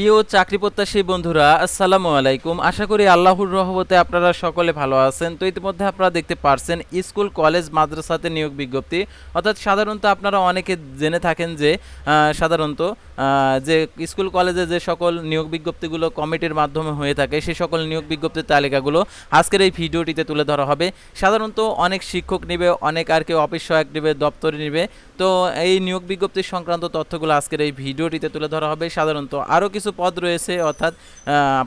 প্রিয় চাকরি প্রত্যাশী বন্ধুরা, আসসালামু আলাইকুম। আশা করি আল্লাহর রহমতে আপনারা সকলে ভালো আছেন। তো ইতিমধ্যে আপনারা দেখতে পারছেন, স্কুল, কলেজ, মাদ্রাসাতে নিয়োগ বিজ্ঞপ্তি। অর্থাৎ সাধারণত আপনারা অনেকে জেনে থাকেন যে সাধারণত যে স্কুল, কলেজে যে সকল নিয়োগ বিজ্ঞপ্তিগুলো কমিটির মাধ্যমে হয়ে থাকে সেই সকল নিয়োগ বিজ্ঞপ্তির তালিকাগুলো আজকের এই ভিডিওটিতে তুলে ধরা হবে। সাধারণত অনেক শিক্ষক নেবে, অনেক আর কেউ অফিস সহায়ক নেবে, দপ্তরে নেবে। তো এই নিয়োগ বিজ্ঞপ্তি সংক্রান্ত তথ্যগুলো আজকের এই ভিডিওটিতে তুলে ধরা হবে। সাধারণত আরও কিছু পদ রয়েছে, অর্থাৎ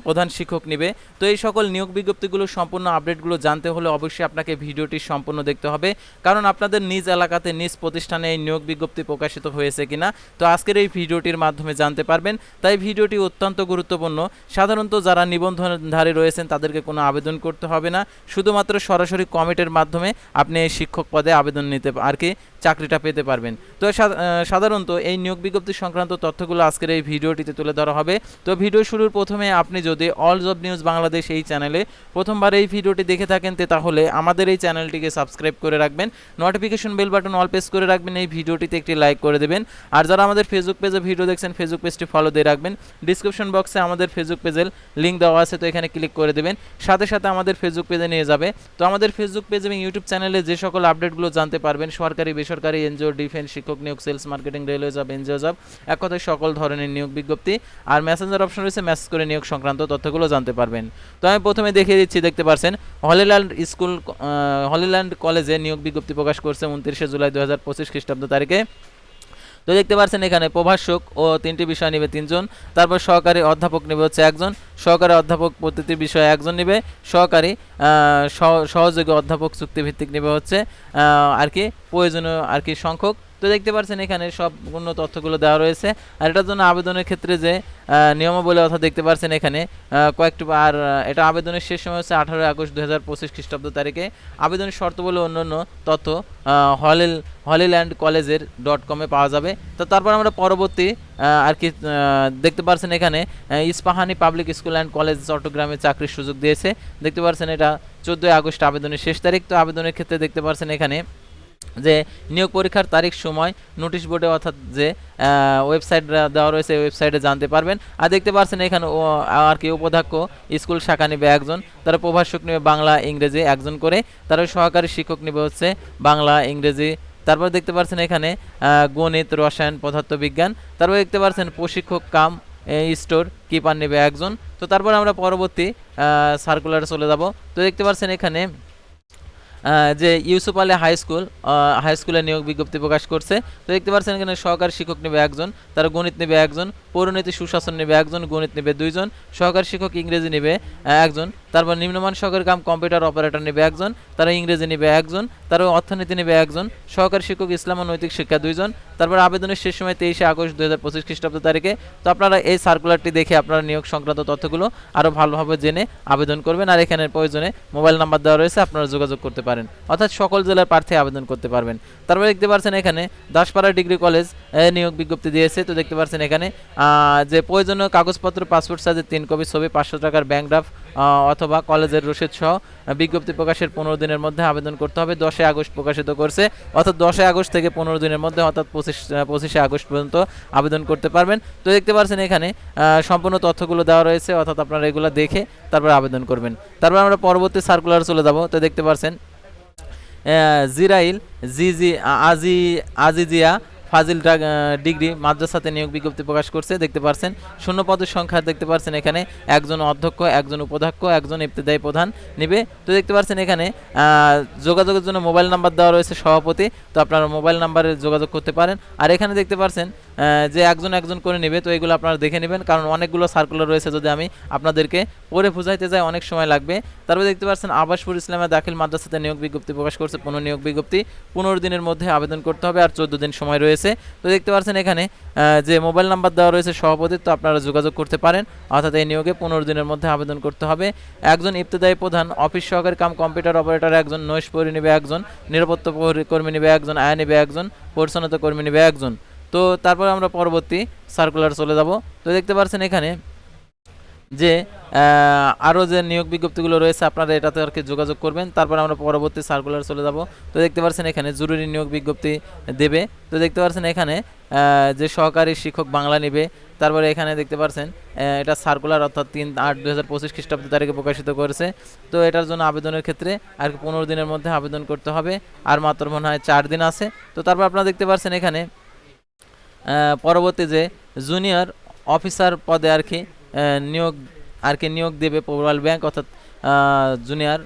প্রধান শিক্ষক নেবে। তো এই সকল নিয়োগ বিজ্ঞপ্তিগুলো, সম্পূর্ণ আপডেটগুলো জানতে হলে অবশ্যই আপনাকে ভিডিওটি সম্পূর্ণ দেখতে হবে। কারণ আপনাদের নিজ এলাকাতে, নিজ প্রতিষ্ঠানে এই নিয়োগ বিজ্ঞপ্তি প্রকাশিত হয়েছে কিনা, তো আজকের এই ভিডিওটির মাধ্যমে জানতে পারবেন। তাই ভিডিওটি অত্যন্ত গুরুত্বপূর্ণ। সাধারণত যারা নিবন্ধনধারী রয়েছেন, তাদেরকে কোনো আবেদন করতে হবে না। শুধুমাত্র সরাসরি কমিটির মাধ্যমে আপনি এই শিক্ষক পদে আবেদন নিতে আর কি চাকরিটা পেতে পারবেন। তো সাধারণত এই নিয়োগ বিজ্ঞপ্তি সংক্রান্ত তথ্যগুলো আজকের এই ভিডিওটিতে তুলে ধরা হবে। তো ভিডিও শুরুর প্রথমে আপনি যদি অল জব নিউজ বাংলাদেশ এই চ্যানেলে প্রথমবার এই ভিডিওটি দেখে থাকেন তাহলে আমাদের এই চ্যানেলটিকে সাবস্ক্রাইব করে রাখবেন। Notification bell button all press করে রাখবেন, এই ভিডিওটিতে একটি লাইক করে দেবেন। আর যারা আমাদের ফেসবুক পেজে ভিডিও দেখছেন ফেসবুক পেজটি ফলো দিয়ে রাখবেন। ডিসক্রিপশন বক্সে আমাদের ফেসবুক পেজের লিঙ্ক দেওয়া আছে, তো এখানে ক্লিক করে দেবেন। সাথে সাথে আমাদের ফেসবুক পেজে নিয়ে যাবে। তো আমাদের ফেসবুক পেজ এবং ইউটিউব চ্যানেলে যে সকল আপডেটগুলো জানতে পারবেন, সরকারি, বেসরকারি এনজিও, ডিফেন্স, শিক্ষক নিয়োগ, sales marketing, railway job, NGO job, এক কথায় সকল ধরনের নিয়োগ বিজ্ঞপ্তি আর মেসেঞ্জার অপশন রয়েছে মেসেজ করে নিয়োগ সংক্রান্ত তথ্যগুলো জানতে পারবেন। তো আমি প্রথমে দেখিয়ে দিচ্ছি, দেখতে পারছেন, হলিল্যান্ড স্কুল হলিল্যান্ড কলেজে নিয়োগ বিজ্ঞপ্তি প্রকাশ করছে উনত্রিশে জুলাই দু হাজার পঁচিশ খ্রিস্টাব্দ তারিখে। তো দেখতে পাচ্ছেন এখানে প্রভাষক ও তিনটি বিষয় নেবে তিনজন, তারপর সহকারী অধ্যাপক নেবে হচ্ছে একজন, সহকারী অধ্যাপক প্রতিটি বিষয়ে একজন নেবে, সহকারী সহযোগী অধ্যাপক চুক্তিভিত্তিক নেবে হচ্ছে আর কি প্রয়োজনীয় আর কি সংখ্যক। তো দেখতে পাচ্ছেন এখানে সম্পূর্ণ তথ্যগুলো দেওয়া রয়েছে। আর এটার জন্য আবেদনের ক্ষেত্রে যে নিয়মাবলী অর্থাৎ দেখতে পাচ্ছেন এখানে কয়েকটি আর এটা আবেদনের শেষ সময় হচ্ছে আঠারোই আগস্ট দু হাজার পঁচিশ খ্রিস্টাব্দ তারিখে। আবেদনের শর্ত বলে অন্য অন্য তথ্য হলিল হলিল্যান্ড কলেজের ডট কমে পাওয়া যাবে। তো তারপর আমরা পরবর্তী আর কি দেখতে পাচ্ছেন এখানে Ispahani public school and college চট্টগ্রামে চাকরির সুযোগ দিয়েছে। দেখতে পাচ্ছেন এটা চোদ্দোই আগস্ট আবেদনের শেষ তারিখ। তো আবেদনের ক্ষেত্রে দেখতে পাচ্ছেন এখানে যে নিয়োগ পরীক্ষার তারিখ, সময় নোটিশ বোর্ডে অর্থাৎ যে ওয়েবসাইট দেওয়া রয়েছে ওয়েবসাইটে জানতে পারবেন। আর দেখতে পাচ্ছেন এখানে আর কি উপাধ্যক্ষ, স্কুল শাখা নেবে একজন। তারা প্রভাষক নেবে বাংলা, ইংরেজি একজন করে। তারা সহকারী শিক্ষক নেবে হচ্ছে বাংলা, ইংরেজি। তারপর দেখতে পাচ্ছেন এখানে গণিত, রসায়ন, পদার্থবিজ্ঞান। তারপর দেখতে পাচ্ছেন প্রশিক্ষক কাম স্টোর কিপার নেবে একজন। তো তারপর আমরা পরবর্তী সার্কুলারে চলে যাব। তো দেখতে পাচ্ছেন এখানে যে Yusuf Ali high school high স্কুলে নিয়োগ বিজ্ঞপ্তি প্রকাশ করছে। তো দেখতে পাচ্ছেন এখানে সহকারী শিক্ষক নেবে একজন, তারা গণিত নেবে একজন পৌরনীতি সুশাসন নেবে, একজন গণিত নেবে, দুইজন সহকারী শিক্ষক ইংরেজি নেবে একজন, তারপর নিম্নমান সহকারী কাম কম্পিউটার অপারেটর নেবে, একজন, তারা ইংরেজি নেবে, একজন তারা অর্থনীতি নেবে, একজন, সহকারী শিক্ষক ইসলাম ও নৈতিক শিক্ষা দুইজন, তারপর আবেদনের শেষ সময় তেইশে আগস্ট দু হাজার পঁচিশ খ্রিস্টাব্দ তারিখে। তো আপনারা এই সার্কুলারটি দেখে আপনারা নিয়োগ সংক্রান্ত তথ্যগুলো আরও ভালোভাবে জেনে আবেদন করবেন, আর এখানে প্রয়োজনে মোবাইল নাম্বার দেওয়া রয়েছে, আপনারা যোগাযোগ করতে পারেন। অর্থাৎ সকল জেলার প্রার্থী আবেদন করতে পারবেন। তারপরে দেখতে পাচ্ছেন এখানে দাসপাড়া ডিগ্রি কলেজ নিয়োগ বিজ্ঞপ্তি দিয়েছে, তো দেখতে পাচ্ছেন এখানে যে প্রয়োজনীয় কাগজপত্র, পাসপোর্ট সাইজের তিন কপি ছবি, পাঁচশো টাকার ব্যাংক ড্রাফট অথবা কলেজের রসিদ সহ বিজ্ঞপ্তি প্রকাশের পনেরো দিনের মধ্যে আবেদন করতে হবে দশই আগস্ট প্রকাশিত করছে, অর্থাৎ দশই আগস্ট থেকে পনেরো দিনের মধ্যে, অর্থাৎ পঁচিশ পঁচিশে আগস্ট পর্যন্ত আবেদন করতে পারবেন। তো দেখতে পাচ্ছেন এখানে সম্পূর্ণ তথ্যগুলো দেওয়া রয়েছে, অর্থাৎ আপনারা এগুলো দেখে তারপর আবেদন করবেন। তারপর আমরা পরবর্তী সার্কুলার চলে যাব, তো দেখতে পাচ্ছেন জিরাইল, জিজি আজি আজিজিয়া ফাজিল ডিগ্রি মাদ্রাসাতে নিয়োগ বিজ্ঞপ্তি প্রকাশ করছে, দেখতে পাচ্ছেন শূন্য পদের সংখ্যা দেখতে পাচ্ছেন এখানে। একজন অধ্যক্ষ, একজন উপাধ্যক্ষ, একজন ইফতেদায়ী প্রধান নেবে। তো দেখতে পাচ্ছেন এখানে যোগাযোগের জন্য মোবাইল নাম্বার দেওয়া রয়েছে সভাপতি। তো আপনারা মোবাইল নাম্বারে যোগাযোগ করতে পারেন। আর এখানে দেখতে পাচ্ছেন যে একজন একজন করে নেবে, তো এগুলো আপনারা দেখে নেবেন। কারণ অনেকগুলো সার্কুলার রয়েছে যদি আমি আপনাদেরকে পড়ে বোঝাইতে যাই, অনেক সময় লাগবে। তারপরে দেখতে পাচ্ছেন, আবাসপুর ইসলামে দাখিল মাদ্রাসাতে নিয়োগ বিজ্ঞপ্তি প্রকাশ করছে। পুনঃ নিয়োগ বিজ্ঞপ্তি পনেরো দিনের মধ্যে আবেদন করতে হবে আর চোদ্দ দিন সময় রয়েছে। তো দেখতে পাচ্ছেন এখানে যে মোবাইল নাম্বার দেওয়া রয়েছে সভাপতির, তো আপনারা যোগাযোগ করতে পারেন। অর্থাৎ এই নিয়োগে পনেরো দিনের মধ্যে আবেদন করতে হবে। একজন ইবতদায়ী প্রধান, অফিস সহকারী কাম কম্পিউটার অপারেটর একজন নৈশ পরি নেবে একজন, নিরাপত্তা কর্মী নেবে একজন, আয় নেবে একজন পরিচ্ছন্নতা কর্মী নেবে একজন। তো তারপর আমরা পরবর্তী সার্কুলার চলে যাব। তো দেখতে পাচ্ছেন এখানে যে আরও যে নিয়োগ বিজ্ঞপ্তিগুলো রয়েছে, আপনারা এটাতে আর কি যোগাযোগ করবেন। তারপর আমরা পরবর্তী সার্কুলার চলে যাব। তো দেখতে পাচ্ছেন এখানে জরুরি নিয়োগ বিজ্ঞপ্তি দেবে। তো দেখতে পাচ্ছেন এখানে যে সহকারী শিক্ষক বাংলা নেবে। তারপরে এখানে দেখতে পাচ্ছেন এটা সার্কুলার অর্থাৎ তিন আট দু হাজার পঁচিশ খ্রিস্টাব্দ তারিখে প্রকাশিত করেছে। তো এটার জন্য আবেদনের ক্ষেত্রে আর কি পনেরো দিনের মধ্যে আবেদন করতে হবে। আর মাত্র মনে হয় চার দিন আছে। তো তারপর আপনারা দেখতে পাচ্ছেন এখানে পরবর্তী যে জুনিয়র অফিসার পদে আর কি নিয়োগ, আর কি নিয়োগ দেবে পোরাল ব্যাংক অর্থাৎ জুনিয়র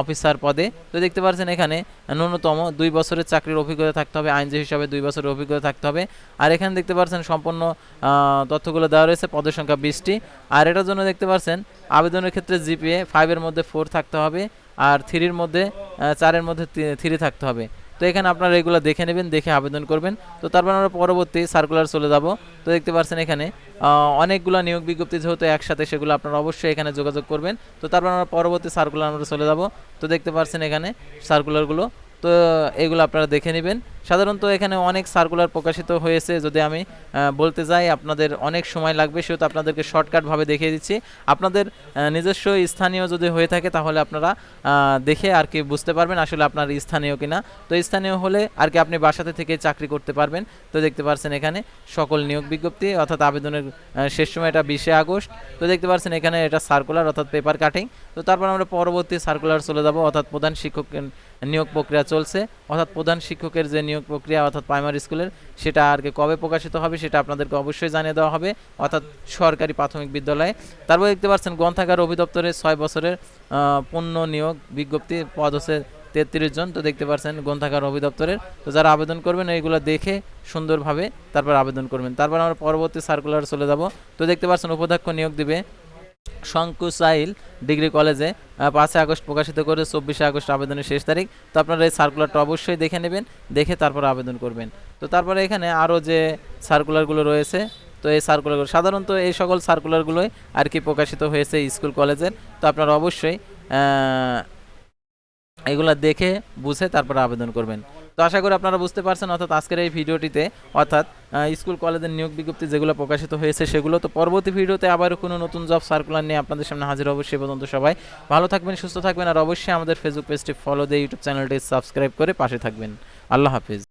অফিসার পদে। তো দেখতে পাচ্ছেন এখানে ন্যূনতম দুই বছরের চাকরির অভিজ্ঞতা থাকতে হবে, আইনজীবী হিসাবে দুই বছরের অভিজ্ঞতা থাকতে হবে। আর এখানে দেখতে পাচ্ছেন সম্পূর্ণ তথ্যগুলো দেওয়া রয়েছে, পদের সংখ্যা বিশটি। আর এটার জন্য দেখতে পাচ্ছেন আবেদনের ক্ষেত্রে জিপিএ ফাইভের মধ্যে ফোর থাকতে হবে, আর থ্রির মধ্যে চারের মধ্যে থ্রি থাকতে হবে। তো এখানে আপনারা এগুলো দেখে নেবেন, দেখে আবেদন করবেন। তো তারপর আমরা পরবর্তী সার্কুলার চলে যাব। তো দেখতে পাচ্ছেন এখানে অনেকগুলো নিয়োগ বিজ্ঞপ্তি যেহেতু একসাথে সেগুলো আপনারা অবশ্যই এখানে যোগাযোগ করবেন। তো তারপর আমরা পরবর্তী সার্কুলার আমরা চলে যাব। তো দেখতে পাচ্ছেন এখানে সার্কুলারগুলো তো এগুলো আপনারা দেখে নেবেন। সাধারণত এখানে অনেক সার্কুলার প্রকাশিত হয়েছে, যদি আমি বলতে যাই আপনাদের অনেক সময় লাগবে, সেহেতু আপনাদেরকে শর্টকাটভাবে দেখিয়ে দিচ্ছি। আপনাদের নিজস্ব স্থানীয় যদি হয়ে থাকে, তাহলে আপনারা দেখে আর কি বুঝতে পারবেন আসলে আপনার স্থানীয় কিনা। তো স্থানীয় হলে আর কি আপনি বাসাতে থেকে চাকরি করতে পারবেন। তো দেখতে পাচ্ছেন এখানে সকল নিয়োগ বিজ্ঞপ্তি, অর্থাৎ আবেদনের শেষ সময় এটা বিশে আগস্ট। তো দেখতে পাচ্ছেন এখানে এটা সার্কুলার অর্থাৎ পেপার কাটিং তো তারপর আমরা পরবর্তী সার্কুলার চলে যাব, অর্থাৎ প্রধান শিক্ষক নিয়োগ প্রক্রিয়া চলছে। অর্থাৎ প্রধান শিক্ষকের যে নিয়োগ প্রক্রিয়া অর্থাৎ প্রাইমারি স্কুলের সেটা আর কবে প্রকাশিত হবে সেটা আপনাদেরকে অবশ্যই জানিয়ে দেওয়া হবে, অর্থাৎ সরকারি প্রাথমিক বিদ্যালয়ে। তারপর দেখতে পাচ্ছেন গ্রন্থাগার অধিদপ্তরে ছয় বছরের পূর্ণ নিয়োগ বিজ্ঞপ্তি, পদ হচ্ছে তেত্রিশ জন। তো দেখতে পাচ্ছেন গ্রন্থাগার অধিদপ্তরের, তো যারা আবেদন করবেন এইগুলো দেখে সুন্দরভাবে তারপর আবেদন করবেন। তারপর আমরা পরবর্তী সার্কুলার চলে যাব। তো দেখতে পাচ্ছেন উপাধ্যক্ষ নিয়োগ দিবে শঙ্কুসাইল ডিগ্রি কলেজে পাঁচই আগস্ট প্রকাশিত করে চব্বিশে আগস্ট আবেদনের শেষ তারিখ। তো আপনারা এই সার্কুলারটা অবশ্যই দেখে নেবেন, দেখে তারপর আবেদন করবেন। তো তারপরে এখানে আরও যে সার্কুলারগুলো রয়েছে, তো এই সার্কুলারগুলো সাধারণত এই সকল সার্কুলারগুলোই আর কি প্রকাশিত হয়েছে স্কুল কলেজের। তো আপনারা অবশ্যই এগুলা দেখে, বুঝে তারপর আবেদন করবেন। তো আশা করি আপনারা বুঝতে পারছেন, অর্থাৎ আজকের এই ভিডিওটিতে, অর্থাৎ স্কুল কলেজের নিয়োগ বিজ্ঞপ্তি যেগুলো প্রকাশিত হয়েছে সেগুলো তো পরবর্তী ভিডিওতে আবার কোনো নতুন জব সার্কুলার নিয়ে আপনাদের সামনে হাজির অবশ্যই পর্যন্ত সবাই ভালো থাকবেন, সুস্থ থাকবেন, আর অবশ্যই আমাদের ফেসবুক পেজটি ফলো দিয়ে ইউটিউব চ্যানেলটি সাবস্ক্রাইব করে পাশে থাকবেন। আল্লাহ হাফিজ।